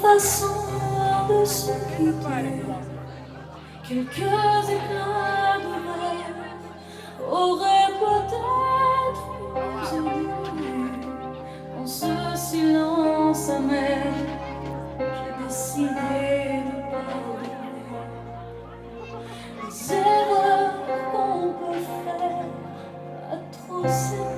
façon de se quitter. Quelques éclats de rêve auraient peut-être nous aidé. En ce silence amer, j'ai décidé de pardonner. Les erreurs qu'on peut faire à trop.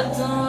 I don't